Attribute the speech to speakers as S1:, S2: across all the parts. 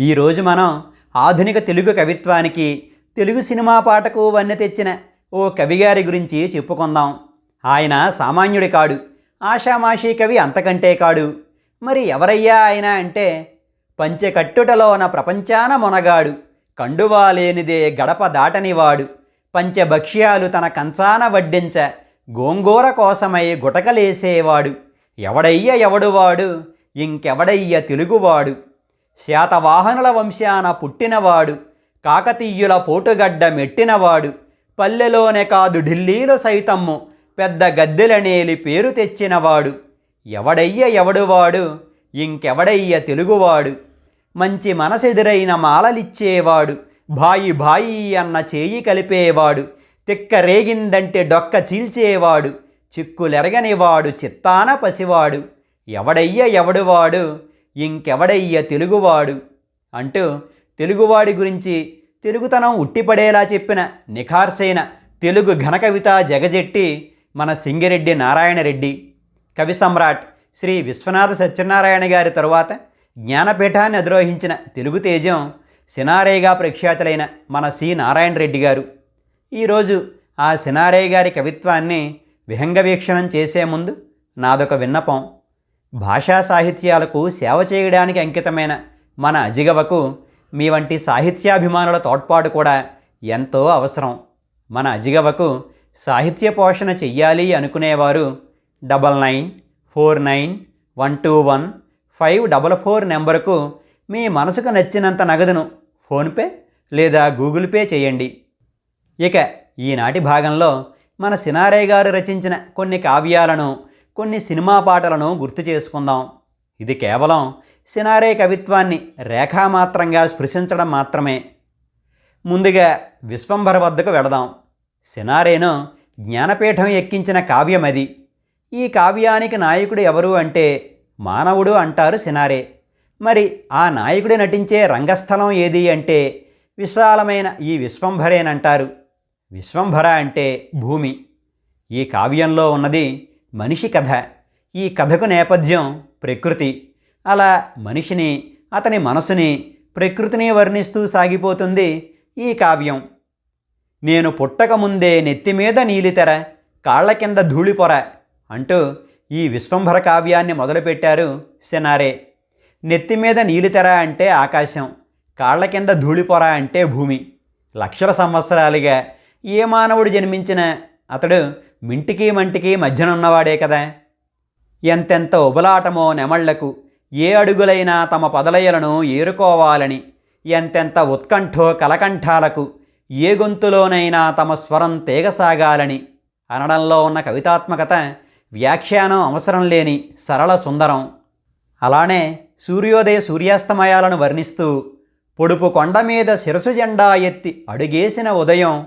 S1: ఈరోజు మనం ఆధునిక తెలుగు కవిత్వానికి తెలుగు సినిమా పాటకు వన్నె తెచ్చిన ఓ కవిగారి గురించి చెప్పుకుందాం. ఆయన సామాన్యుడి కాడు. ఆషామాషీ కవి అంతకంటే కాడు. మరి ఎవరయ్యా ఆయన అంటే? పంచెకట్టుటలోన ప్రపంచాన మొనగాడు. కండువా లేనిదే గడప దాటనివాడు. పంచభక్ష్యాలు తన కంచాన వడ్డించ గోంగూర కోసమై గుటకలేసేవాడు. ఎవడయ్య ఎవడువాడు? ఇంకెవడయ్య తెలుగువాడు? శాతవాహనుల వంశాన పుట్టినవాడు కాకతీయుల పోటుగడ్డ మెట్టినవాడు పల్లెలోనే కాదు ఢిల్లీలో సైతము పెద్ద గద్దెలనేలి పేరు తెచ్చినవాడు. ఎవడయ్య ఎవడువాడు? ఇంకెవడయ్య తెలుగువాడు? మంచి మనసెదురైన మాలలిచ్చేవాడు బాయి బాయి అన్న చేయి కలిపేవాడు తిక్క రేగిందంటే డొక్క చీల్చేవాడు చిక్కులెరగనివాడు చిత్తాన పసివాడు. ఎవడయ్య ఎవడువాడు? ఇంకెవడయ్య తెలుగువాడు? అంటూ తెలుగువాడి గురించి తెలుగుతనం ఉట్టిపడేలా చెప్పిన నిఖార్సైన తెలుగు ఘనకవిత జగజెట్టి మన సింగిరెడ్డి నారాయణరెడ్డి. కవి సమ్రాట్ శ్రీ విశ్వనాథ సత్యనారాయణ గారి తరువాత జ్ఞానపీఠాన్ని అధిరోహించిన తెలుగు తేజం సినారేగా ప్రఖ్యాతులైన మన సి నారాయణ రెడ్డి గారు. ఈరోజు ఆ సినారే గారి కవిత్వాన్ని విహంగ వీక్షణం చేసే ముందు నాదొక విన్నపం. భాషా సాహిత్యాలకు సేవ చేయడానికి అంకితమైన మన అజిగవకు మీ వంటి సాహిత్యాభిమానుల తోడ్పాటు కూడా ఎంతో అవసరం. మన అజిగవకు సాహిత్య పోషణ చెయ్యాలి అనుకునేవారు double nine four nine one two one five double four నెంబరుకు మీ మనసుకు నచ్చినంత నగదును ఫోన్పే లేదా గూగుల్ పే చేయండి. ఇక ఈనాటి భాగంలో మన సినారే గారు రచించిన కొన్ని కావ్యాలను కొన్ని సినిమా పాటలను గుర్తు చేసుకుందాం. ఇది కేవలం సినారే కవిత్వాన్ని రేఖామాత్రంగా స్పృశించడం మాత్రమే. ముందుగా విశ్వంభర వద్దకు వెడదాం సినారేను జ్ఞానపీఠం ఎక్కించిన కావ్యం అది. ఈ కావ్యానికి నాయకుడు ఎవరు అంటే మానవుడు అంటారు సినారే. మరి ఆ నాయకుడు నటించే రంగస్థలం ఏది అంటే విశాలమైన ఈ విశ్వంభరేనంటారు. విశ్వంభర అంటే భూమి. ఈ కావ్యంలో ఉన్నది మనిషి కథ. ఈ కథకు నేపథ్యం ప్రకృతి. అలా మనిషిని అతని మనసుని ప్రకృతిని వర్ణిస్తూ సాగిపోతుంది ఈ కావ్యం. నేను పుట్టకముందే నెత్తిమీద నీలితెర కాళ్ళ కింద ధూళిపొర అంటూ ఈ విశ్వంభర కావ్యాన్ని మొదలుపెట్టారు సెనారే. నెత్తిమీద నీలితెర అంటే ఆకాశం కాళ్ళ కింద ధూళిపొర అంటే భూమి. లక్షల సంవత్సరాలుగా ఏ మానవుడు జన్మించిన అతడు మింటికి మంటికి మధ్యనున్నవాడే కదా. ఎంతెంత ఉబలాటమో నెమళ్ళకు ఏ అడుగులైనా తమ పదలయలను ఏరుకోవాలని ఎంతెంత ఉత్కంఠో కలకంఠాలకు ఏ గొంతులోనైనా తమ స్వరం తేగసాగాలని అనడంలో ఉన్న కవితాత్మకత వ్యాఖ్యానం అవసరం లేని సరళ సుందరం. అలానే సూర్యోదయ సూర్యాస్తమయాలను వర్ణిస్తూ పొడుపు కొండ మీద శిరసు జెండా ఎత్తి అడుగేసిన ఉదయం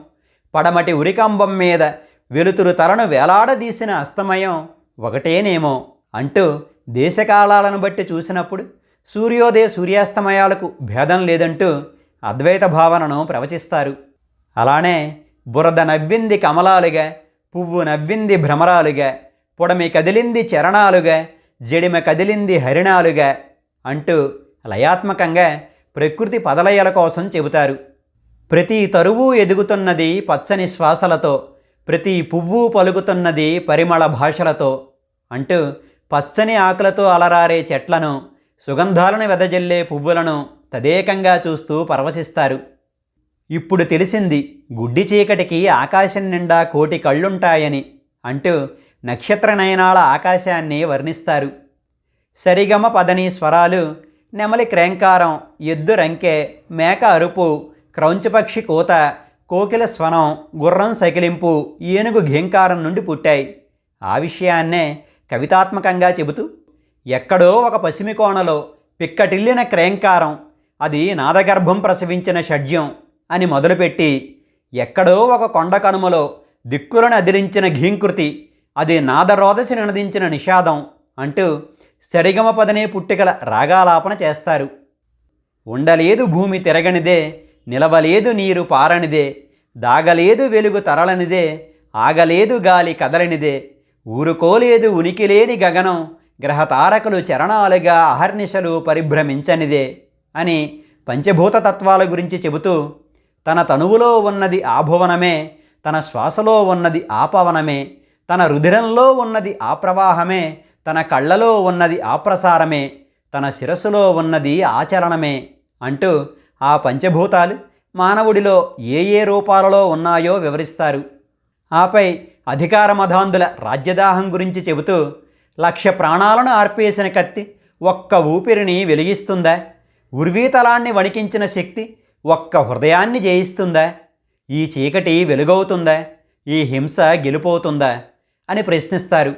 S1: పడమటి ఉరికంబం మీద వెలుతురు తలను వేలాడదీసిన అస్తమయం ఒకటేనేమో అంటూ దేశకాలాలను బట్టి చూసినప్పుడు సూర్యోదయ సూర్యాస్తమయాలకు భేదం లేదంటూ అద్వైత భావనను ప్రవచిస్తారు. అలానే బురద నవ్వింది కమలాలుగా పువ్వు నవ్వింది భ్రమరాలుగా పొడమి కదిలింది చరణాలుగా జడిమ కదిలింది హరిణాలుగా అంటూ లయాత్మకంగా ప్రకృతి పదలయల కోసం చెబుతారు. ప్రతి తరువు ఎదుగుతున్నది పచ్చని శ్వాసలతో ప్రతి పువ్వు పలుకుతున్నది పరిమళ భాషలతో అంటూ పచ్చని ఆకులతో అలరారే చెట్లను సుగంధాలను వెదజల్లే పువ్వులను తదేకంగా చూస్తూ పరవశిస్తారు. ఇప్పుడు తెలిసింది గుడ్డి చీకటికి ఆకాశం నిండా కోటి కళ్ళుంటాయని అంటూ నక్షత్ర నయనాల ఆకాశాన్ని వర్ణిస్తారు. సరిగమ పదని స్వరాలు నెమలి క్రేంకారం ఎద్దు రంకె మేక అరుపు క్రౌంచపక్షి కోత కోకిల స్వనం గుర్రం సకిలింపు ఏనుగు ఘీంకారం నుండి పుట్టాయి. ఆ విషయాన్నే కవితాత్మకంగా చెబుతూ ఎక్కడో ఒక పసిమి కోణలో పిక్కటిల్లిన క్రేంకారం అది నాదగర్భం ప్రసవించిన షడ్యం అని మొదలుపెట్టి ఎక్కడో ఒక కొండ కనుమలో దిక్కులను అదిరించిన ఘీంకృతి అది నాదరోదసి నినదించిన నిషాదం అంటూ సరిగమ పదనే పుట్టికల రాగాలాపన చేస్తారు. ఉండలేదు భూమి తిరగనిదే నిలవలేదు నీరు పారనిదే దాగలేదు వెలుగు తరలనిదే ఆగలేదు గాలి కదలనిదే ఊరుకోలేదు ఉనికిలేని గగనం గ్రహతారకులు చరణాలుగా అహర్నిశలు పరిభ్రమించనిదే అని పంచభూత తత్వాల గురించి చెబుతూ తన తనువులో ఉన్నది ఆభువనమే తన శ్వాసలో ఉన్నది ఆ పవనమే తన రుధిరంలో ఉన్నది ఆ ప్రవాహమే తన కళ్ళలో ఉన్నది ఆ ప్రసారమే తన శిరస్సులో ఉన్నది ఆచరణమే అంటూ ఆ పంచభూతాలు మానవుడిలో ఏ ఏ రూపాలలో ఉన్నాయో వివరిస్తారు. ఆపై అధికార మధాంధుల రాజ్యదాహం గురించి చెబుతూ లక్ష ప్రాణాలను ఆర్పేసిన కత్తి ఒక్క ఊపిరిని వెలిగిస్తుందా? ఉర్వీతలాన్ని వణికించిన శక్తి ఒక్క హృదయాన్ని జయిస్తుందా? ఈ చీకటి వెలుగవుతుందా? ఈ హింస గెలుపోతుందా? అని ప్రశ్నిస్తారు.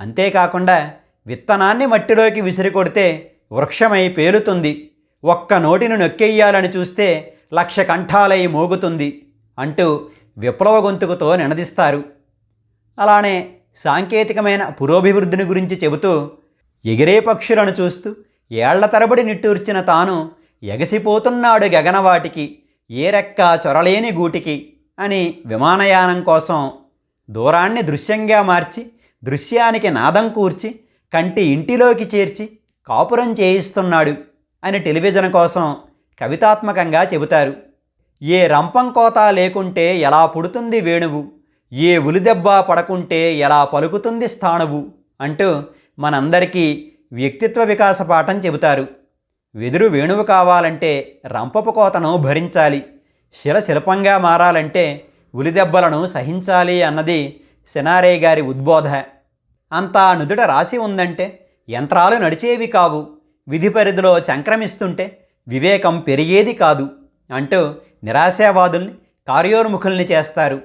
S1: అంతేకాకుండా విత్తనాన్ని మట్టిలోకి విసిరి కొడితే వృక్షమై పేలుతుంది. ఒక్క నోటిని నొక్కెయ్యాలని చూస్తే లక్ష కంఠాలై మోగుతుంది అంటూ విప్లవ గొంతుకుతో నినదిస్తారు. అలానే సాంకేతికమైన పురోభివృద్ధిని గురించి చెబుతూ ఎగిరే పక్షులను చూస్తూ ఏళ్ళ తరబడి నిట్టూర్చిన తాను ఎగసిపోతున్నాడు గగనవాటికి ఏ రెక్క చొరలేని గూటికి అని విమానయానం కోసం దూరాన్ని దృశ్యంగా మార్చి దృశ్యానికి నాదం కూర్చి కంటి ఇంటిలోకి చేర్చి కాపురం చేయిస్తున్నాడు. అని టెలివిజన్ కోసం కవితాత్మకంగా చెబుతారు. ఏ రంపం కోత లేకుంటే ఎలా పుడుతుంది వేణువు? ఏ ఉలిదెబ్బ పడకుంటే ఎలా పలుకుతుంది స్థాణువు? అంటూ మనందరికీ వ్యక్తిత్వ వికాస పాఠం చెబుతారు. వెదురు వేణువు కావాలంటే రంపపు కోతను భరించాలి. శిల శిల్పంగా మారాలంటే ఉలిదెబ్బలను సహించాలి అన్నది సినారే గారి ఉద్బోధ. అంతా నుదుట రాసి ఉందంటే యంత్రాలు నడిచేవి కావు. విధి పరిధిలో సంక్రమిస్తుంటే వివేకం పెరిగేది కాదు అంటూ నిరాశావాదుల్ని కార్యోన్ముఖుల్ని చేస్తారు.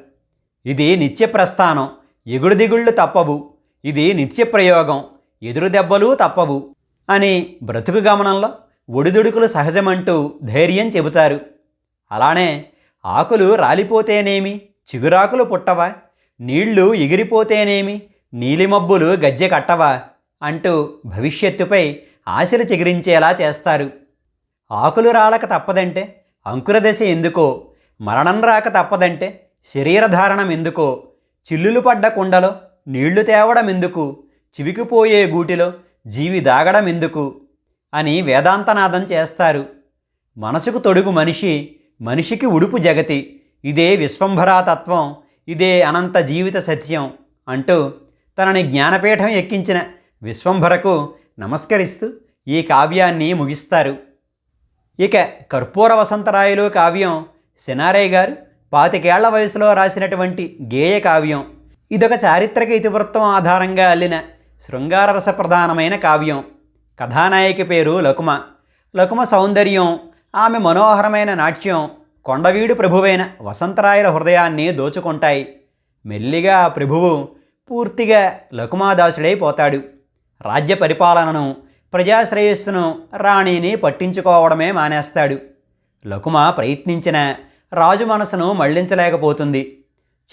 S1: ఇది నిత్య ప్రస్థానం ఎగుడు దిగుళ్ళు తప్పవు. ఇది నిత్య ప్రయోగం ఎదురు దెబ్బలు తప్పవు అని బ్రతుకు గమనంలో ఒడిదుడుకులు సహజమంటూ ధైర్యం చెబుతారు. అలానే ఆకులు రాలిపోతేనేమి చిగురాకులు పుట్టవా? నీళ్ళు ఎగిరిపోతేనేమి నీలిమబ్బులు గజ్జె కట్టవా? అంటూ భవిష్యత్తుపై ఆశలు చిగురించేలా చేస్తారు. ఆకులు రాలక తప్పదంటే అంకురదశ ఎందుకో మరణం రాక తప్పదంటే శరీరధారణం ఎందుకో చిల్లులు పడ్డ కుండలో నీళ్ళు తేవడం ఎందుకు చివికిపోయే గూటిలో జీవి దాగడం ఎందుకు అని వేదాంతనాదం చేస్తారు. మనసుకు తొడుగు మనిషి మనిషికి ఉడుపు జగతి ఇదే విశ్వంభరాతత్వం ఇదే అనంత జీవిత సత్యం అంటూ తనని జ్ఞానపీఠం ఎక్కించిన విశ్వంభరకు నమస్కరిస్తూ ఈ కావ్యాన్ని ముగిస్తారు. ఇక కర్పూర వసంతరాయలు కావ్యం సినారయ్య గారు పాతికేళ్ళ వయసులో రాసినటువంటి గేయ కావ్యం. ఇదొక చారిత్రక ఇతివృత్తం ఆధారంగా అల్లిన శృంగారరస ప్రధానమైన కావ్యం. కథానాయకి పేరు లకుమ. లకుమ సౌందర్యం ఆమె మనోహరమైన నాట్యం కొండవీడు ప్రభువైన వసంతరాయల హృదయాన్ని దోచుకుంటాయి. మెల్లిగా ఆ ప్రభువు పూర్తిగా లకుమాదాసుడైపోతాడు. రాజ్య పరిపాలనను ప్రజాశ్రేయస్సును రాణిని పట్టించుకోవడమే మానేస్తాడు. లకుమ ప్రయత్నించిన రాజు మనసును మళ్ళించలేకపోతుంది.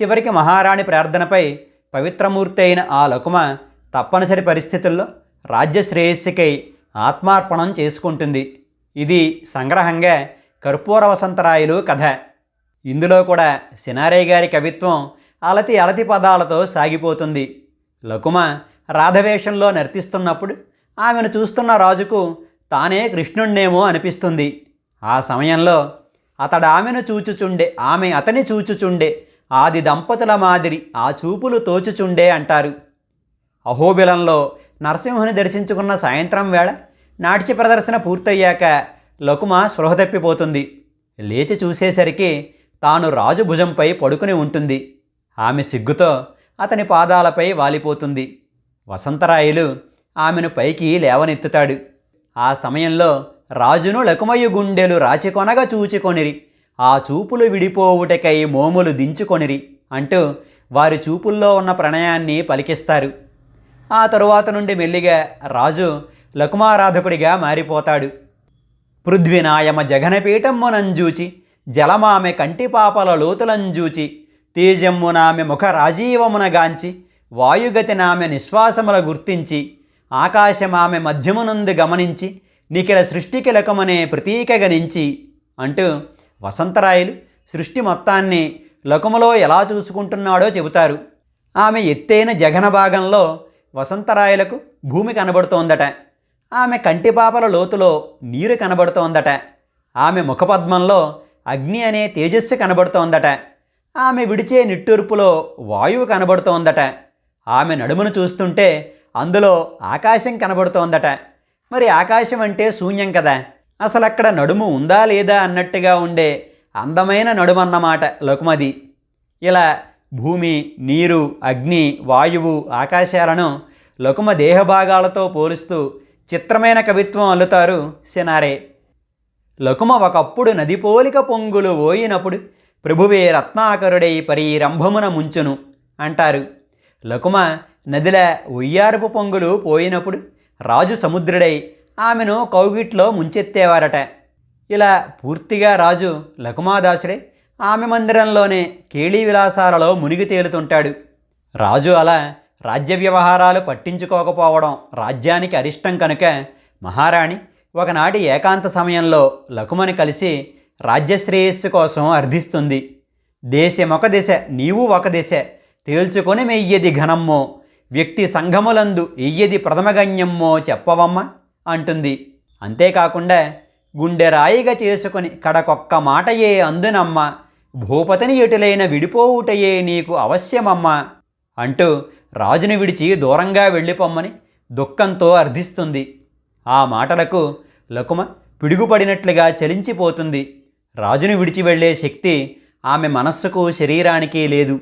S1: చివరికి మహారాణి ప్రార్థనపై పవిత్రమూర్తి అయిన ఆ లకుమ తప్పనిసరి పరిస్థితుల్లో రాజ్య శ్రేయస్సుకై ఆత్మార్పణం చేసుకుంటుంది. ఇది సంగ్రహంగా కర్పూర వసంతరాయలు కథ. ఇందులో కూడా సినారే గారి కవిత్వం అలతి అలతి పదాలతో సాగిపోతుంది. లకుమ రాధవేషంలో నర్తిస్తున్నప్పుడు ఆమెను చూస్తున్న రాజుకు తానే కృష్ణుణ్ణేమో అనిపిస్తుంది. ఆ సమయంలో అతడు ఆమెను చూచుచుండే ఆమె అతని చూచుచుండే ఆది దంపతుల మాదిరి ఆ చూపులు తోచుచుండే అంటారు. అహోబిలంలో నరసింహుని దర్శించుకున్న సాయంత్రం వేళ నాట్య ప్రదర్శన పూర్తయ్యాక లకుమ స్పృహ తప్పిపోతుంది. లేచి చూసేసరికి తాను రాజు భుజంపై పడుకుని ఉంటుంది. ఆమె సిగ్గుతో అతని పాదాలపై వాలిపోతుంది. వసంతరాయలు ఆమెను పైకి లేవనెత్తుతాడు. ఆ సమయంలో రాజును లకుమయ్య గుండెలు రాచికొనగా చూచికొనిరి. ఆ చూపులు విడిపోవుటకై మోములు దించుకొనిరి అంటూ వారి చూపుల్లో ఉన్న ప్రణయాన్ని పలికిస్తారు. ఆ తరువాత నుండి మెల్లిగా రాజు లకుమారాధకుడిగా మారిపోతాడు. పృథ్వీనాయమ జగనపీఠమ్మునంజూచి జలమామె కంటిపాపల లోతులంజూచి తేజమ్మునామె ముఖ రాజీవమునగాంచి వాయుగతిన ఆమె నిశ్వాసముల గుర్తించి ఆకాశం ఆమె మధ్యమునందు గమనించి నిఖిల సృష్టికి లకమనే ప్రతీక గణించి అంటూ వసంతరాయలు సృష్టి మొత్తాన్ని లకుమలో ఎలా చూసుకుంటున్నాడో చెబుతారు. ఆమె ఎత్తైన జగన భాగంలో వసంతరాయలకు భూమి కనబడుతోందట. ఆమె కంటిపాపల లోతులో నీరు కనబడుతోందట. ఆమె ముఖపద్మంలో అగ్ని అనే తేజస్సు కనబడుతోందట. ఆమె విడిచే నిట్టూర్పులో వాయువు కనబడుతోందట. ఆమె నడుమును చూస్తుంటే అందులో ఆకాశం కనబడుతోందట. మరి ఆకాశం అంటే శూన్యం కదా? అసలు అక్కడ నడుము ఉందా లేదా అన్నట్టుగా ఉండే అందమైన నడుమన్నమాట లకుమది. ఇలా భూమి నీరు అగ్ని వాయువు ఆకాశాలను లకుమ దేహభాగాలతో పోలుస్తూ చిత్రమైన కవిత్వం అల్లుతారు సినారే లకుమ ఒకప్పుడు నది పోలిక పొంగులు ఓయినప్పుడు ప్రభువే రత్నాకరుడై పరీరంభమున ముంచును అంటారు. లకుమ నదిల ఉయ్యారపు పొంగులు పోయినప్పుడు రాజు సముద్రుడై ఆమెను కౌగిట్లో ముంచెత్తేవారట. ఇలా పూర్తిగా రాజు లకుమాదాసుడే ఆమె మందిరంలోనే కేళీ విలాసాలలో మునిగి తేలుతుంటాడు. రాజు అలా రాజ్య వ్యవహారాలు పట్టించుకోకపోవడం రాజ్యానికి అరిష్టం కనుక మహారాణి ఒకనాటి ఏకాంత సమయంలో లకుమని కలిసి రాజ్యశ్రేయస్సు కోసం అర్థిస్తుంది దేశమొక దిశ నీవు ఒక దిశ తేల్చుకొని మెయ్యది ఘనమ్మో వ్యక్తి సంఘములందు ఎయ్యది ప్రథమగణ్యమ్మో చెప్పవమ్మ అంటుంది. అంతేకాకుండా గుండె రాయిగా చేసుకొని కడకొక్క మాటయే అందునమ్మ భూపతిని ఎటులైన విడిపోవుటయే నీకు అవశ్యమమ్మ అంటూ రాజుని విడిచి దూరంగా వెళ్ళిపోమ్మని దుఃఖంతో అర్థిస్తుంది ఆ మాటలకు లకుమ పిడుగుపడినట్లుగా చలించిపోతుంది. రాజుని విడిచి వెళ్ళే శక్తి ఆమె మనస్సుకు శరీరానికి లేదు.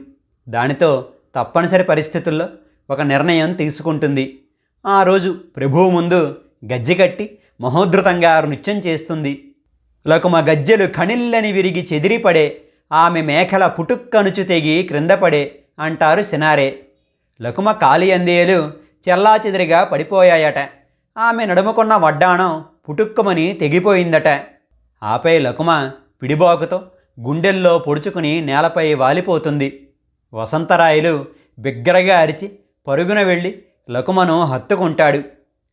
S1: దానితో తప్పనిసరి పరిస్థితుల్లో ఒక నిర్ణయం తీసుకుంటుంది. ఆ రోజు ప్రభువు ముందు గజ్జె కట్టి మహోద్ధృతంగా నృత్యం చేస్తుంది. లకుమ గజ్జెలు కణిల్లని విరిగి చెదిరిపడే ఆమె మేకల పుటుక్కనుచు తెగి క్రిందపడే అంటారు సినారే. లకుమ కాలి అందేలు చెల్లాచెదిరిగా పడిపోయాయట. ఆమె నడుముకున్న వడ్డాణం పుటుక్కమని తెగిపోయిందట. ఆపై లకుమ పిడిబాకుతో గుండెల్లో పొడుచుకుని నేలపై వాలిపోతుంది. వసంతరాయలు బిగ్గరగా అరిచి పరుగున వెళ్ళి లకుమను హత్తుకుంటాడు.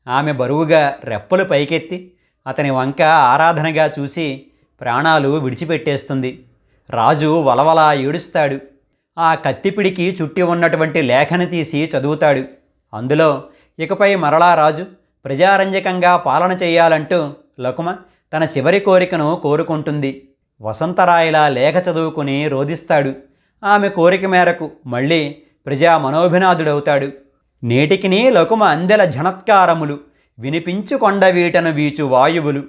S1: ఆమె బరువుగా రెప్పలు పైకెత్తి అతని వంక ఆరాధనగా చూసి ప్రాణాలు విడిచిపెట్టేస్తుంది. రాజు వలవలా ఏడుస్తాడు. ఆ కత్తిపిడికి చుట్టి ఉన్నటువంటి లేఖని తీసి చదువుతాడు. అందులో ఇకపై మరలా రాజు ప్రజారంజకంగా పాలన చేయాలంటూ లకుమ తన చివరి కోరికను కోరుకుంటుంది. వసంతరాయల లేఖ చదువుకుని రోధిస్తాడు. ఆమె కోరిక మేరకు మళ్ళీ ప్రజా మనోభినాథుడవుతాడు నేటికిని లకుమ అందెల జనత్కారములు వినిపించు కొండవీటను వీచు వాయువులు.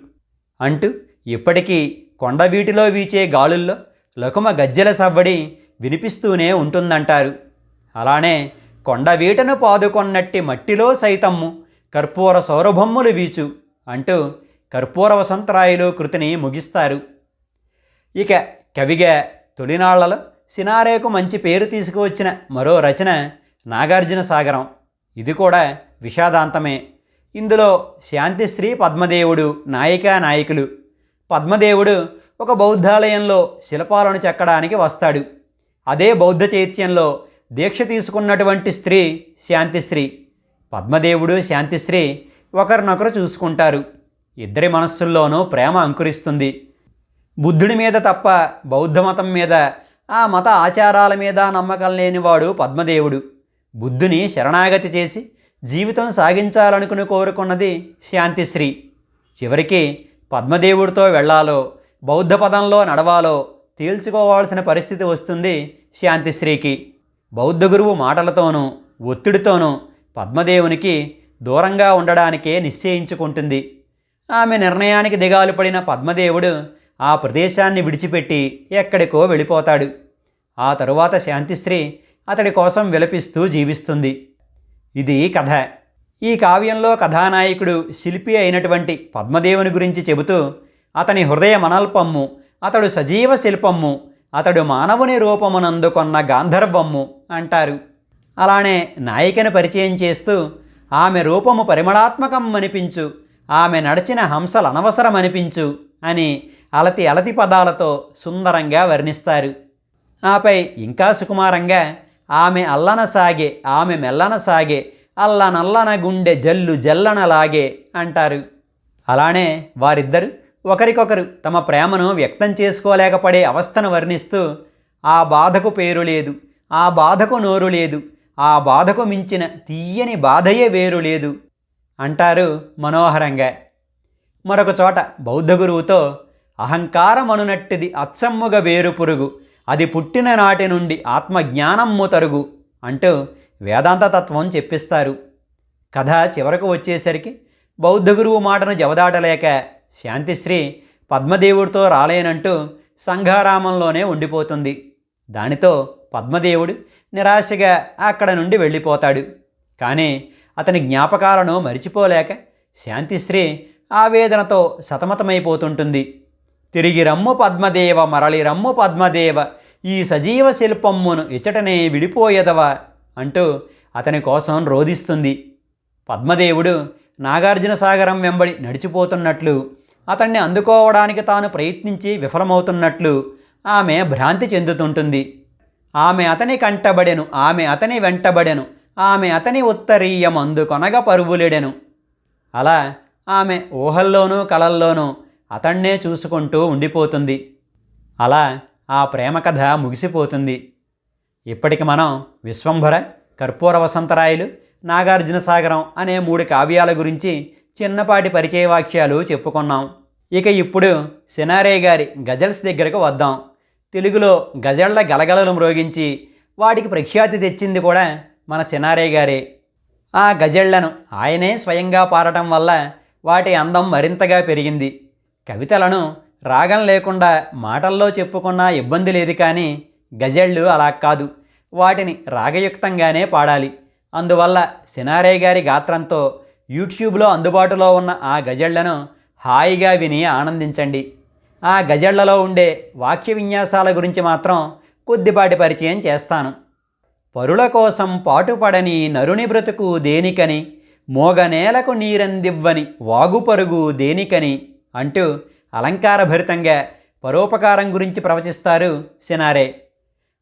S1: అంటూ ఇప్పటికీ కొండవీటిలో వీచే గాలుల్లో లకుమ గజ్జెల సవ్వడి వినిపిస్తూనే ఉంటుందంటారు. అలానే కొండవీటను పాదుకొన్నట్టి మట్టిలో సైతమ్ము కర్పూర సౌరభమ్ములు వీచు అంటూ కర్పూర వసంతరాయులు కృతిని ముగిస్తారు. ఇక కవిగా తొలినాళ్ళలో సినారేకు మంచి పేరు తీసుకువచ్చిన మరో రచన నాగార్జున సాగరం. ఇది కూడా విషాదాంతమే. ఇందులో శాంతిశ్రీ పద్మదేవుడు నాయికా నాయకులు. పద్మదేవుడు ఒక బౌద్ధాలయంలో శిల్పాలను చెక్కడానికి వస్తాడు. అదే బౌద్ధ చైత్యంలో దీక్ష తీసుకున్నటువంటి స్త్రీ శాంతిశ్రీ పద్మదేవుడు శాంతిశ్రీ ఒకరినొకరు చూసుకుంటారు. ఇద్దరి మనస్సుల్లోనూ ప్రేమ అంకురిస్తుంది. బుద్ధుడి మీద తప్ప బౌద్ధ మతం మీద ఆ మత ఆచారాల మీద నమ్మకం లేనివాడు పద్మదేవుడు. బుద్ధుని శరణాగతి చేసి జీవితం సాగించాలనుకుని కోరుకున్నది శాంతిశ్రీ. చివరికి పద్మదేవుడితో వెళ్ళాలో బౌద్ధ పదంలో నడవాలో తేల్చుకోవాల్సిన పరిస్థితి వస్తుంది శాంతిశ్రీకి. బౌద్ధ గురువు మాటలతోనూ ఒత్తిడితోనూ పద్మదేవునికి దూరంగా ఉండడానికే నిశ్చయించుకుంటుంది. ఆమె నిర్ణయానికి దిగాలు పడిన పద్మదేవుడు ఆ ప్రదేశాన్ని విడిచిపెట్టి ఎక్కడికో వెళ్ళిపోతాడు. ఆ తరువాత శాంతిశ్రీ అతడి కోసం విలపిస్తూ జీవిస్తుంది. ఇది కథ. ఈ కావ్యంలో కథానాయకుడు శిల్పి అయినటువంటి పద్మదేవుని గురించి చెబుతూ అతని హృదయ మనల్పమ్ము అతడు సజీవ శిల్పమ్ము అతడు మానవుని రూపమునందుకొన్న గాంధర్వమ్ము అంటారు. అలానే నాయికను పరిచయం చేస్తూ ఆమె రూపము పరిమళాత్మకం అనిపించు ఆమె నడిచిన హంసలు అనవసరం అనిపించు అని అలతి అలతి పదాలతో సుందరంగా వర్ణిస్తారు. ఆపై ఇంకా సుకుమారంగా ఆమె అల్లన సాగే ఆమె మెల్లన సాగే అల్లనల్లన గుండె జల్లు జల్లనలాగే అంటారు. అలానే వారిద్దరు ఒకరికొకరు తమ ప్రేమను వ్యక్తం చేసుకోలేకపడే అవస్థను వర్ణిస్తూ ఆ బాధకు పేరు లేదు ఆ బాధకు నోరు లేదు ఆ బాధకు మించిన తీయని బాధయే వేరు లేదు అంటారు మనోహరంగా. మరొక చోట బౌద్ధ గురువుతో అహంకారమనునట్టిది అచ్చమ్ముగ వేరు పురుగు అది పుట్టిన నాటి నుండి ఆత్మజ్ఞానమ్ము తరుగు అంటూ వేదాంత తత్వం చెప్పిస్తారు. కథ చివరకు వచ్చేసరికి బౌద్ధ గురువు మాటను జవదాటలేక శాంతిశ్రీ పద్మదేవుడితో రాలేనంటూ సంఘారామంలోనే ఉండిపోతుంది. దానితో పద్మదేవుడు నిరాశగా అక్కడ నుండి వెళ్ళిపోతాడు. కానీ అతని జ్ఞాపకాలను మరిచిపోలేక శాంతిశ్రీ ఆవేదనతో సతమతమైపోతుంటుంది. తిరిగి రమ్ము పద్మదేవ మరలి రమ్ము పద్మదేవ ఈ సజీవ శిల్పమ్మును ఇచ్చటనే విడిపోయేదవా అంటూ అతని కోసం రోధిస్తుంది. పద్మదేవుడు నాగార్జున సాగరం వెంబడి నడిచిపోతున్నట్లు అతన్ని అందుకోవడానికి తాను ప్రయత్నించి విఫలమవుతున్నట్లు ఆమె భ్రాంతి చెందుతుంటుంది. ఆమె అతని కంటబడెను ఆమె అతని వెంటబడెను ఆమె అతని ఉత్తరీయమందు కొనగ పరువులెడెను. అలా ఆమె ఊహల్లోనూ కలల్లోనూ అతణ్ణే చూసుకుంటూ ఉండిపోతుంది. అలా ఆ ప్రేమ కథ ముగిసిపోతుంది. ఇప్పటికి మనం విశ్వంభర కర్పూర వసంతరాయలు నాగార్జున సాగరం అనే మూడు కావ్యాల గురించి చిన్నపాటి పరిచయ వాక్యాలు చెప్పుకున్నాం. ఇక ఇప్పుడు సినారే గారి గజల్స్ దగ్గరకు వద్దాం. తెలుగులో గజళ్ళ గలగలలు మ్రోగించి వాటికి ప్రఖ్యాతి తెచ్చింది కూడా మన సినారే గారే. ఆ గజళ్ళను ఆయనే స్వయంగా పాడటం వల్ల వాటి అందం మరింతగా పెరిగింది. కవితలను రాగం లేకుండా మాటల్లో చెప్పుకున్నా ఇబ్బంది లేదు కానీ గజళ్ళు అలా కాదు. వాటిని రాగయుక్తంగానే పాడాలి. అందువల్ల సినారే గారి గాత్రంతో యూట్యూబ్లో అందుబాటులో ఉన్న ఆ గజళ్ళను హాయిగా విని ఆనందించండి. ఆ గజళ్ళలో ఉండే వాక్య విన్యాసాల గురించి మాత్రం కొద్దిపాటి పరిచయం చేస్తాను. పరుల కోసం పాటుపడని నరుని బ్రతుకు దేనికని మోగనేలకు నీరందివ్వని వాగుపరుగు దేనికని అంటూ అలంకారభరితంగా పరోపకారం గురించి ప్రవచిస్తారు సినారే.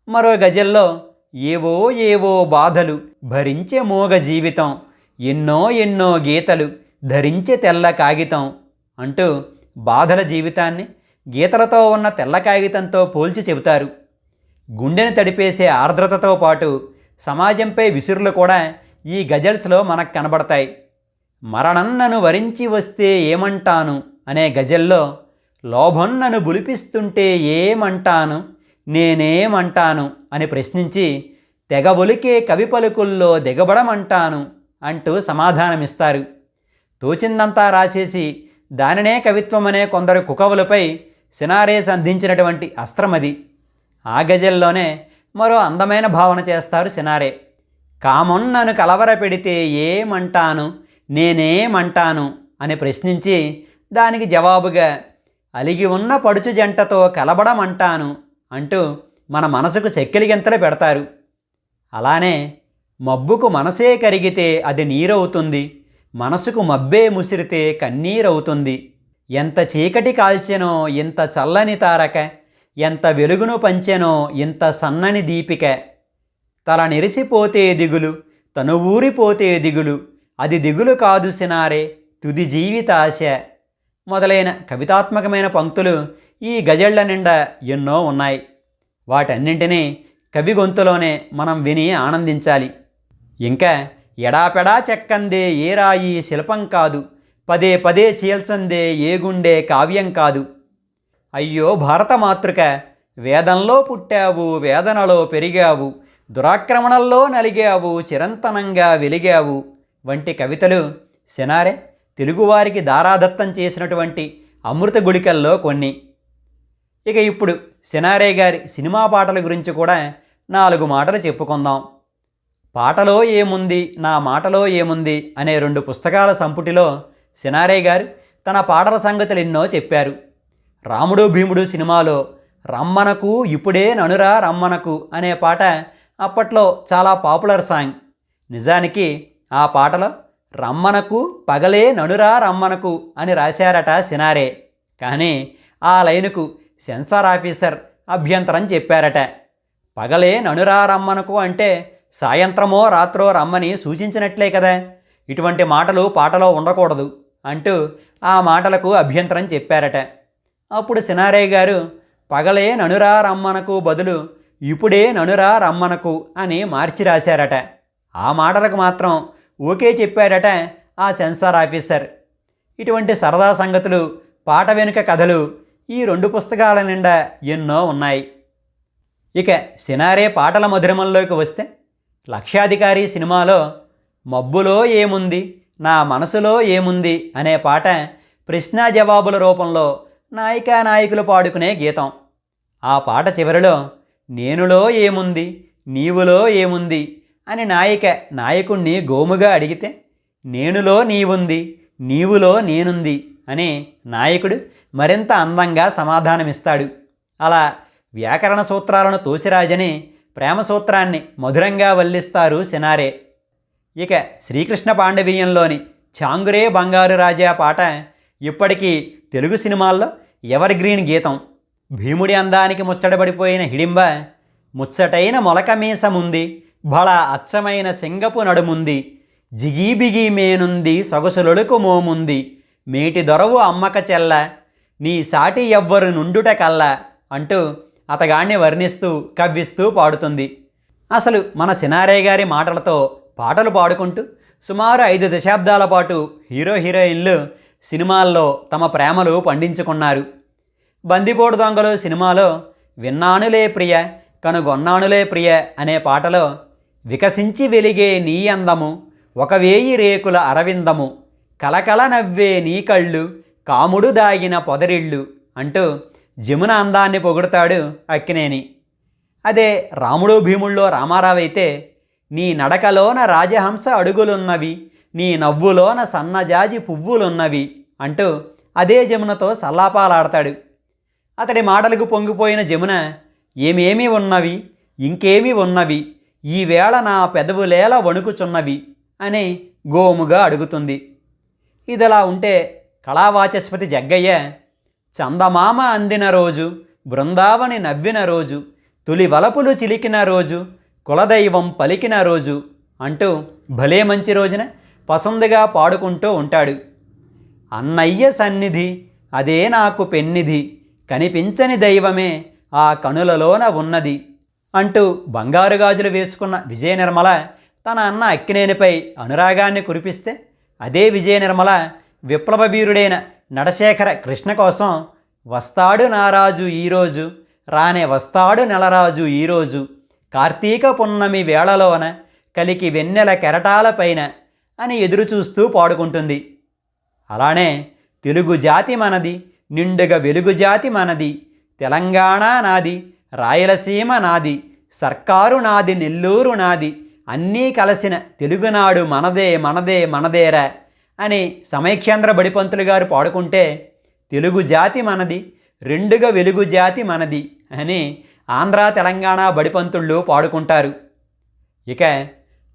S1: మరో గజల్లో ఏవో ఏవో బాధలు భరించే మోగ జీవితం ఎన్నో ఎన్నో గీతలు ధరించే తెల్ల కాగితం అంటూ బాధల జీవితాన్ని గీతలతో ఉన్న తెల్ల కాగితంతో పోల్చి చెబుతారు. గుండెని తడిపేసే ఆర్ద్రతతో పాటు సమాజంపై విసురులు కూడా ఈ గజల్స్లో మనకు కనబడతాయి. మరణం నన్ను వరించి వస్తే ఏమంటాను? అనే గజల్లో లోభం నన్ను బులిపిస్తుంటే ఏమంటాను? నేనేమంటాను? అని ప్రశ్నించి తెగ ఒలికే కవి పలుకుల్లో దిగబడమంటాను అంటూ సమాధానమిస్తారు. తోచిందంతా రాసేసి దానినే కవిత్వం అనే కొందరు కుకవులపై సినారేస్ అందించినటువంటి అస్త్రమది. ఆ గజల్లోనే మరో అందమైన భావన చేస్తారు సినారే. కామొన్నను కలవర పెడితే ఏమంటాను? నేనేమంటాను? అని ప్రశ్నించి దానికి జవాబుగా అలిగి ఉన్న పడుచు జంటతో కలబడమంటాను అంటూ మన మనసుకు చెక్కిలిగింతలు పెడతారు. అలానే మబ్బుకు మనసే కరిగితే అది నీరవుతుంది మనసుకు మబ్బే ముసిరితే కన్నీరవుతుంది. ఎంత చీకటి కాల్చెనో ఇంత చల్లని తారక ఎంత వెలుగును పంచెనో ఇంత సన్నని దీపిక. తల నెరిసిపోతే దిగులు తను ఊరిపోతే దిగులు అది దిగులు కాదు సినారే తుది జీవితాశ. మొదలైన కవితాత్మకమైన పంక్తులు ఈ గజళ్ళ నిండా ఎన్నో ఉన్నాయి. వాటన్నింటినీ కవి గొంతులోనే మనం విని ఆనందించాలి. ఇంకా ఎడాపెడా చెక్కందే ఏ రాయి శిల్పం కాదు. పదే పదే చీల్చందే ఏ గుండె కావ్యం కాదు. అయ్యో భారత మాతృక వేదంలో పుట్టావు వేదనలో పెరిగావు దురాక్రమణల్లో నలిగావు చిరంతనంగా వెలిగావు వంటి కవితలు సినారే తెలుగువారికి దారాదత్తం చేసినటువంటి అమృత గుళికల్లో కొన్ని. ఇక ఇప్పుడు సినారే గారి సినిమా పాటల గురించి కూడా నాలుగు మాటలు చెప్పుకుందాం. పాటలో ఏముంది నా మాటలో ఏముంది అనే రెండు పుస్తకాల సంపుటిలో సినారే గారు తన పాటల సంగతులు ఎన్నో చెప్పారు. రాముడు భీముడు సినిమాలో రమ్మనకు ఇప్పుడే ననురా రమ్మనకు అనే పాట అప్పట్లో చాలా పాపులర్ సాంగ్. నిజానికి ఆ పాటలో రమ్మనకు పగలే ననురా రమ్మనకు అని రాశారట సినారే. కానీ ఆ లైనుకు సెన్సార్ ఆఫీసర్ అభ్యంతరం చెప్పారట. పగలే ననురా రమ్మనకు అంటే సాయంత్రమో రాత్రో రమ్మని సూచించినట్లే కదా. ఇటువంటి మాటలు పాటలో ఉండకూడదు అంటూ ఆ మాటలకు అభ్యంతరం చెప్పారట. అప్పుడు సినారే గారు పగలే ననురా రమ్మనకు బదులు ఇప్పుడే ననురా రమ్మనకు అని మార్చి రాశారట. ఆ మాటలకు మాత్రం ఓకే చెప్పారట ఆ సెన్సార్ ఆఫీసర్. ఇటువంటి సరదా సంగతులు పాట వెనుక కథలు ఈ రెండు పుస్తకాల నిండా ఎన్నో ఉన్నాయి. ఇక సినారే పాటల మధురమంలోకి వస్తే లక్షాధికారి సినిమాలో మబ్బులో ఏముంది నా మనసులో ఏముంది అనే పాట ప్రశ్నా జవాబుల రూపంలో నాయికా నాయకులు పాడుకునే గీతం. ఆ పాట చివరిలో నేనులో ఏముంది నీవులో ఏముంది అని నాయిక నాయకుణ్ణి గోముగా అడిగితే నేనులో నీవుంది నీవులో నేనుంది అని నాయకుడు మరింత అందంగా సమాధానమిస్తాడు. అలా వ్యాకరణ సూత్రాలను తోసిరాజని ప్రేమ సూత్రాన్ని మధురంగా వల్లిస్తారు సినారే ఇక శ్రీకృష్ణ పాండవీయంలోని చాంగురే బంగారు రాజా పాట ఇప్పటికీ తెలుగు సినిమాల్లో ఎవర్ గ్రీన్ గీతం. భీముడి అందానికి ముచ్చటబడిపోయిన హిడింబ ముచ్చటైన మొలక మీసముంది బళ అచ్చమైన సింగపు నడుముంది. జిగీబిగి మేనుంది సొగసులొడుకు మోముంది. మేటి దొరవు అమ్మక చెల్ల నీ సాటి ఎవ్వరు నుండుట కల్లా అంటూ అతగాణ్ణి వర్ణిస్తూ కవ్విస్తూ పాడుతుంది. అసలు మన సినారే గారి మాటలతో పాటలు పాడుకుంటూ సుమారు ఐదు దశాబ్దాల పాటు హీరో హీరోయిన్లు సినిమాల్లో తమ ప్రేమలు పండించుకున్నారు. బందిపోటు దొంగలు సినిమాలో విన్నానులే ప్రియ కనుగొన్నానులే ప్రియ అనే పాటలో వికసించి వెలిగే నీ అందము ఒక వేయి రేకుల అరవిందము కలకల నవ్వే నీ కళ్ళు కాముడు దాగిన పొదరిళ్ళు అంటూ జమున అందాన్ని పొగుడతాడు అక్కినేని. అదే రాముడు భీముల్లో రామారావు అయితే నీ నడకలోన రాజహంస అడుగులున్నవి నీ నవ్వులోన సన్నజాజి పువ్వులున్నవి అంటూ అదే జమునతో సల్లాపాలాడతాడు. అతడి మాటలకు పొంగిపోయిన జమున ఏమేమి ఉన్నవి ఇంకేమి ఉన్నవి ఈవేళ నా పెదవులేల వణుకుచున్నవి అని గోముగా అడుగుతుంది. ఇదిలా ఉంటే కళావాచస్పతి జగ్గయ్య చందమామ అందిన రోజు బృందావని నవ్విన రోజు తొలి వలపులు చిలికిన రోజు కులదైవం పలికిన రోజు అంటూ భలే మంచి రోజున పసందుగా పాడుకుంటూ ఉంటాడు. అన్నయ్య సన్నిధి అదే నాకు పెన్నిధి కనిపించని దైవమే ఆ కనులలోన ఉన్నది. అంటూ బంగారు గాజులు వేసుకున్న విజయ నిర్మల తన అన్న అక్కినేనిపై అనురాగాన్ని కురిపిస్తే అదే విజయ నిర్మల విప్లవ వీరుడైన నడశేఖర కృష్ణ కోసం వస్తాడు నారాజు ఈరోజు రానే వస్తాడు నెలరాజు ఈరోజు కార్తీక పున్నమి వేళలోన కలికి వెన్నెల కెరటాలపైన అని ఎదురుచూస్తూ పాడుకుంటుంది. అలానే తెలుగు జాతి మనది నిండుగా వెలుగు జాతి మనది తెలంగాణ నాది రాయలసీమ నాది సర్కారు నాది నెల్లూరు నాది అన్నీ కలిసిన తెలుగునాడు మనదే మనదే మనదేరా అని సమైక్షేంద్ర బడిపంతులు గారు పాడుకుంటే తెలుగు జాతి మనది రెండుగా వెలుగు జాతి మనది అని ఆంధ్ర తెలంగాణ బడిపంతుళ్ళు పాడుకుంటారు. ఇక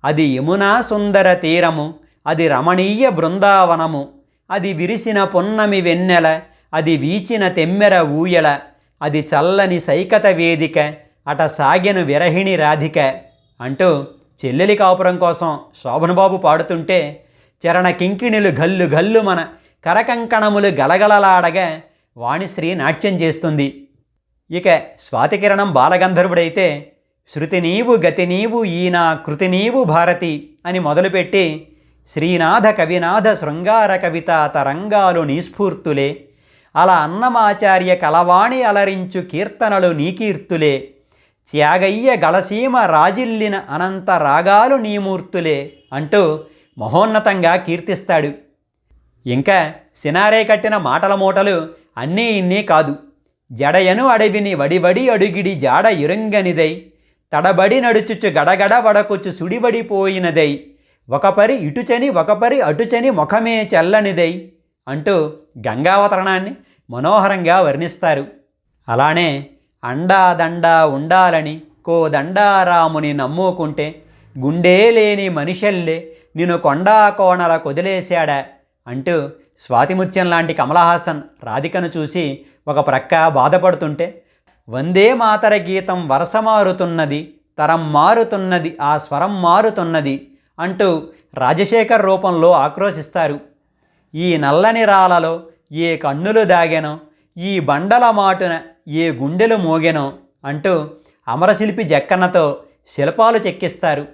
S1: అది యమునా సుందర తీరము అది రమణీయ బృందావనము అది విరిసిన పొన్నమి వెన్నెల అది వీచిన తెమ్మెర ఊయల అది చల్లని సైకత వేదిక అట సాగెను విరహిణి రాధిక అంటూ చెల్లెలి కాపురం కోసం శోభనబాబు పాడుతుంటే చరణ కింకిణులు గల్లు గల్లు మన కరకంకణములు గలగలలాడగా వాణిశ్రీ నాట్యం చేస్తుంది. ఇక స్వాతికిరణం బాలగంధర్వుడైతే శృతి నీవు గతి నీవు ఈనా కృతి నీవు భారతి అని మొదలుపెట్టి శ్రీనాథ కవినాథ శృంగార కవిత తరంగాలు నిస్ఫూర్తులే. అలా అన్నమాచార్య కలవాణి అలరించు కీర్తనలు నీకీర్తులే. త్యాగయ్య గళసీమ రాజిల్లిన అనంత రాగాలు నీమూర్తులే అంటూ మహోన్నతంగా కీర్తిస్తాడు. ఇంకా సినారే కట్టిన మాటల మూటలు అన్నీ ఇన్నీ కాదు. జడయను అడవిని వడివడి అడుగిడి జాడ ఇరుంగనిదై. తడబడి నడుచుచు గడగడ వడకొచ్చు సుడివడిపోయినదై ఒకపరి ఇటుచని ఒకపరి అటుచని ముఖమే చల్లనిదై అంటూ గంగావతరణాన్ని మనోహరంగా వర్ణిస్తారు. అలానే అండాదండా ఉండాలని కో దండారాముని నమ్ముకుంటే గుండే లేని మనిషల్లే నిన్ను కొండా కోణల కొదిలేశాడా? అంటూ స్వాతిముత్యం లాంటి కమలహాసన్ రాధికను చూసి ఒక ప్రక్క బాధపడుతుంటే వందే మాతర గీతం వరస మారుతున్నది తరం మారుతున్నది ఆ స్వరం మారుతున్నది అంటూ రాజశేఖర్ రూపంలో ఆక్రోశిస్తారు. ఈ నల్లని రాలలో ఏ కన్నులు దాగెనో? ఈ బండల మాటున ఏ గుండెలు మోగెనో? అంటూ అమరశిల్పి జక్కన్నతో శిల్పాలు చెక్కిస్తారు.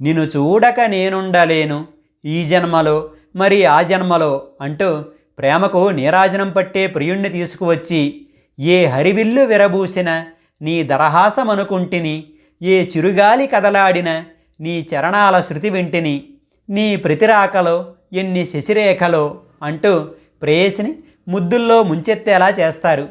S1: నిన్ను చూడక నేనుండలేను. ఈ జన్మలో మరి ఆ జన్మలో అంటూ ప్రేమకు నీరాజనం పట్టే ప్రియుణ్ణి తీసుకువచ్చి ఏ హరివిల్లు విరబూసిన నీ దరహాసమనుకుంటిని ఏ చిరుగాలి కదలాడిన నీ చరణాల శృతి వింటిని నీ ప్రతిరాకలో ఎన్ని శశిరేఖలో అంటూ ప్రేయసిని ముద్దుల్లో ముంచెత్తేలా చేస్తారు.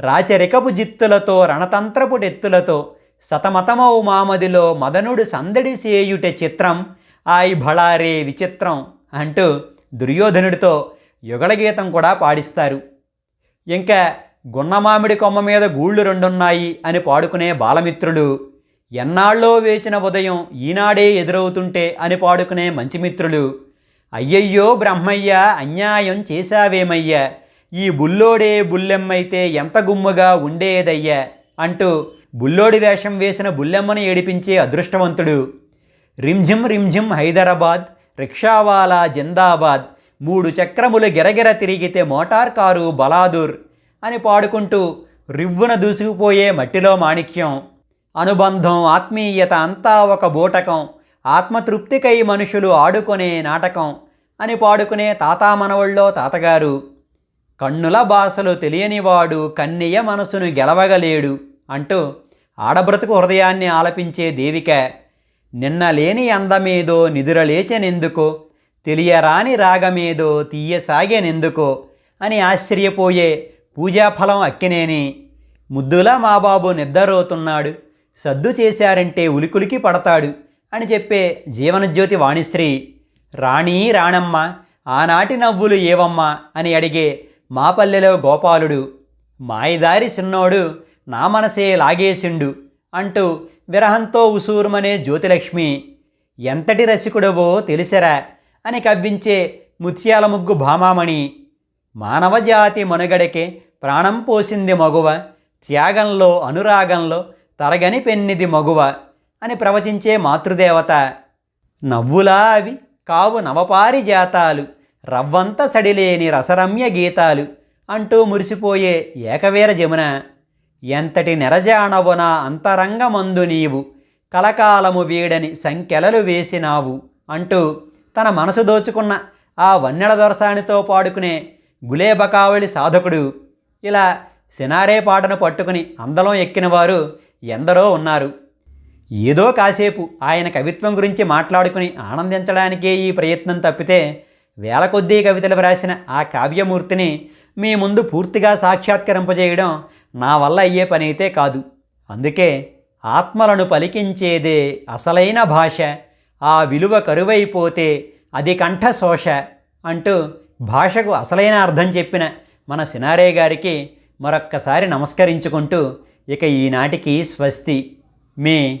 S1: రాచరికపు జిత్తులతో రణతంత్రపు టెత్తులతో సతమతమౌ మామదిలో మదనుడు సందడి సేయుట చిత్రం ఆయి భళారే విచిత్రం అంటూ దుర్యోధనుడితో యుగళగీతం కూడా పాడిస్తారు. ఇంకా గున్నమామిడి కొమ్మ మీద గూళ్ళు రెండున్నాయి అని పాడుకునే బాలమిత్రులు ఎన్నాళ్ళో వేచిన ఉదయం ఈనాడే ఎదురవుతుంటే అని పాడుకునే మంచిమిత్రులు అయ్యయ్యో బ్రహ్మయ్య అన్యాయం చేశావేమయ్య? ఈ బుల్లోడే బుల్లెమ్మైతే ఎంత గుమ్ముగా ఉండేదయ్య అంటూ బుల్లోడి వేషం వేసిన బుల్లెమ్మను ఏడిపించే అదృష్టవంతుడు. రింఝిం రింఝిం హైదరాబాద్ రిక్షావాలా జిందాబాద్ మూడు చక్రములు గిరగిర తిరిగితే మోటార్ కారు బలాదూర్ అని పాడుకుంటూ రివ్వున దూసుకుపోయే మట్టిలో మాణిక్యం. అనుబంధం ఆత్మీయత అంతా ఒక బూటకం. ఆత్మతృప్తికై మనుషులు ఆడుకునే నాటకం అని పాడుకునే తాతామనవళ్ళో తాతగారు. కన్నుల భాషలు తెలియనివాడు కన్నెయ మనసును గెలవగలేడు అంటూ ఆడబ్రతుకు హృదయాన్ని ఆలపించే దేవిక నిన్న లేని అందమేదో నిదురలేచెనెందుకో తెలియరాని రాగమేదో తీయసాగేనెందుకో అని ఆశ్చర్యపోయే పూజాఫలం అక్కినేని. ముద్దులా మా బాబు నిద్రపోతున్నాడు సద్దు చేశారంటే ఉలికులికి పడతాడు అని చెప్పే జీవనజ్యోతి వాణిశ్రీ రాణి రాణమ్మ ఆనాటి నవ్వులు ఏవమ్మా? అని అడిగే మాపల్లెలో గోపాలుడు మాయదారి సిన్నోడు నా మనసే లాగేసిండు అంటూ విరహంతో ఉసూరుమనే జ్యోతిలక్ష్మి ఎంతటి రసికుడవో తెలిసరా అని కవ్వించే ముత్యాల ముగ్గు భామామణి మానవజాతి మనుగడకే ప్రాణం పోసింది మగువ త్యాగంలో అనురాగంలో తరగని పెన్నిది మగువ అని ప్రవచించే మాతృదేవత. నవ్వులా అవి కావు నవపారి జాతాలు రవ్వంత సడిలేని రసరమ్య గీతాలు అంటూ మురిసిపోయే ఏకవీర జమున. ఎంతటి నెరజాణవున అంతరంగమందు నీవు కలకాలము వీడని సంఖ్యలలు వేసినావు అంటూ తన మనసు దోచుకున్న ఆ వన్నెల దొరసానితో పాడుకునే గులేబకావళి సాధకుడు. ఇలా సినారే పాటను పట్టుకుని అందలం ఎక్కినవారు ఎందరో ఉన్నారు. ఏదో కాసేపు ఆయన కవిత్వం గురించి మాట్లాడుకుని ఆనందించడానికే ఈ ప్రయత్నం తప్పితే వేల కొద్దీ కవితలు వ్రాసిన ఆ కావ్యమూర్తిని మీ ముందు పూర్తిగా సాక్షాత్కరింపజేయడం నా వల్ల అయ్యే పని అయితే కాదు. అందుకే ఆత్మలను పలికించేదే అసలైన భాష ఆ విలువ కరువైపోతే అది కంఠశోష అంటూ భాషకు అసలైన అర్థం చెప్పిన మన సినారే గారికి మరొక్కసారి నమస్కరించుకుంటూ ఇక ఈనాటికి స్వస్తి. మీ